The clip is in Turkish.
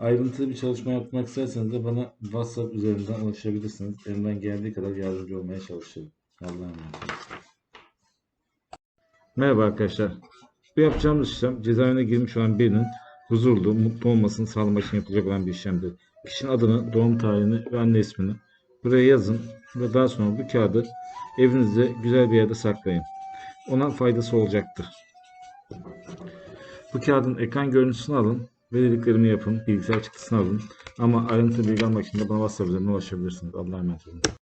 Ayrıntılı bir çalışma yapmak isterseniz de bana WhatsApp üzerinden ulaşabilirsiniz. Elimden geldiği kadar yardımcı olmaya çalışırım. Allah'a emanet. Merhaba arkadaşlar. Bu yapacağımız işlem cezaevine girmiş olan birinin huzurlu, mutlu olmasını sağlamak için yapılacak olan bir işlemdir. Kişinin adını, doğum tarihini ve anne ismini buraya yazın ve daha sonra bu kağıdı evinizde güzel bir yerde saklayın. Ona faydası olacaktır. Bu kağıdın ekran görüntüsünü alın ve dediklerimi yapın. Bilgisayar çıktısını alın. Ama ayrıntılı bilgi almak için de bana WhatsApp üzerinden ulaşabilirsiniz. Allah'a emanet olun.